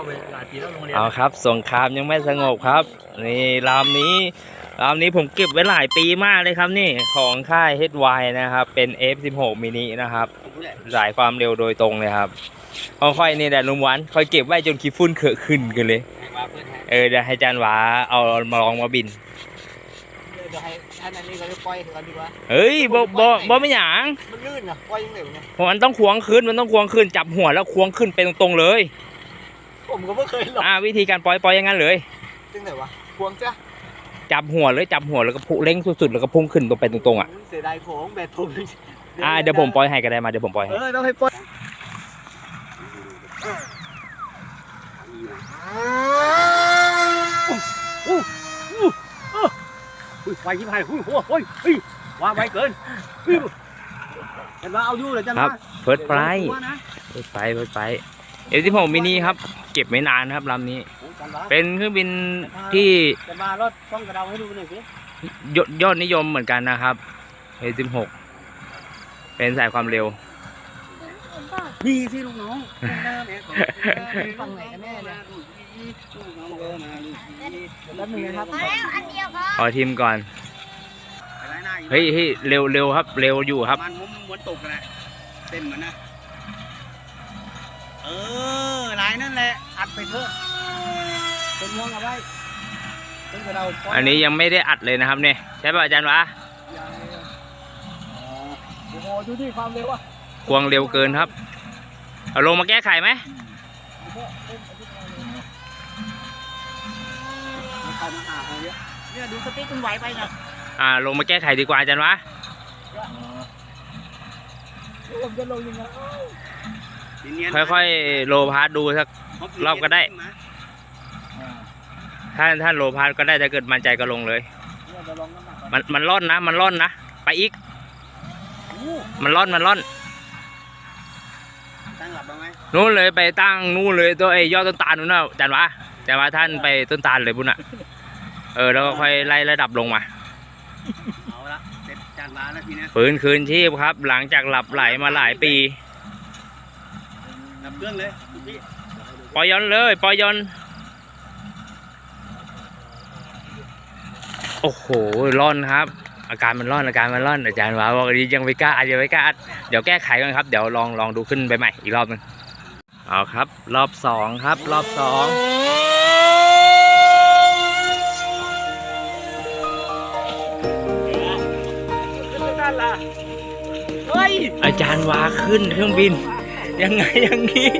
าไปหลายปีแล้วโรงเรียนเอาครับสงครามยังไม่สงบครับ นี่ลำนี้ลำนี้ผมเก็บไว้หลายปีมากเลยครับนี่ของค่าย HY นะครับ เป็น F16 มินินะครับสายความเร็วโดยตรงเลยครับค่อยๆนี่แหละลุงหวันค่อยเก็บไว้จนขี้ฝุ่นเขอะขึ้นกันเลย เออเดี๋ยวให้จานหวาเอามาลองมาบินเดี๋ยวให้ท่านอันนี้เราจะปล่อยกันดีกว่าเฮ้ยบ่บ่บ่ไม่หยางมันลื่นนะปล่อยยังไงวะเนี่ยเพราะมันต้องควงขึ้นมันต้องควงขึ้นจับหัวแล้วควงขึ้นไปตรงๆเลย ผมก็ไม่เคยหรอกอ่าวิธีการปล่อยปล่อยอย่างนั้นเลยจังไหนวะควงจ้ะจับหัวเลยจับหัวแล้วก็พุ่งเร่งสุดๆแล้วก็พุ่งขึ้นตรงไปตรงๆอะเสียดายของแบตผมอ่าเดี๋ยวผมปล่อยให้ก็ได้มาเดี๋ยวผมปล่อยเอให้อต้องให้ปล่อยอุ้ยไวที่พายอุ้ยโอ้ยโอ้ยเฮ้ยว่าไวเกินเฮ้ยจันว่าเอาอยู่เลยจันครัว่าบเฟิร์สไฟตัวนะเฟิร์สไฟเฟิร์สไฟ เอฟสิบหกมินิครับ เก็บไม่นานครับลำนี้จันว่าเป็นเครื่องบินที่จันว่ารถซ่อมกระเดาให้ดูหน่อยสิยอดยอดนิยมเหมือนกันนะครับเอฟสิบหกเป็นสายความเร็วนี่สิลูกน้องฝั่งไหนกันแน่เนี่ยแป๊บนึงนะครับขอทีมก่อนเฮ้ยเฮ้ยเร็วเร็วครับ เร็วอยู่ครับมันมุมม้วนตกกันแหละเต็มเหมือนนะเออลายนั่นแหละอัดไปเถอะเป็นม่วงเอาไว้เป็นกระเดาอันนี้ยังไม่ได้อัดเลยนะครับเนี่ยใช่ป่ะอาจารย์วะโอ้โหดูที่ความเร็วอะควงเร็วเกินครับเอาลงมาแก้ไขไหมมันเข้ามาหาเขาเยอะเนี่ยดูสติ๊กมันไหวไปนะอ่าลงมาแก้ไขดีกว่าอาจารย์วะผมจะลงยังไง ค่อยๆโลพาร์ทดูสัก รอบก็ได้ ถ้าถ้าโลพาร์ทก็ได้ถ้าเกิดมั่นใจก็ลงเลยเนี่ยจะลองน้ำหนักก่อนมันมันร่อนนะ มันร่อนนะ ไปอีก มันร่อนมันร่อนตั้งหลับบ้างไหมนู่นเลยไปตั้งนู่นเลยตัวไอ้ยอดต้นตาลนู่นน่ะอาจารย์วะอาจารย์วะท่านไปต้นตาลเลยพุ่นน่ะ เออแล้วก็ค่อยไล่ระดับลงมาเอาละเสร็จจานมาแล้วทีเนี้ยฟื้นคืนชีพครับ หลังจากหลับไหลมาหลายปี ดับเครื่องเลยพี่ปล่อยยอนเลยปล่อยยอนโอ้โหร่อนครับ อาการมันร่อนอาการมันร่อนอาจารย์ว่าบอกดียังไม่กล้าอาจจะไม่กล้าอัดเดี๋ยวแก้ไขกันครับ เดี๋ยวลองลองดูขึ้นไปใหม่อีกรอบหนึงเอาครับ รอบสองครับ รอบสองนั่นล่ะเฮ้ยอาจารย์วาขึ้นเครื่องบิน ยังไงอย่างนี้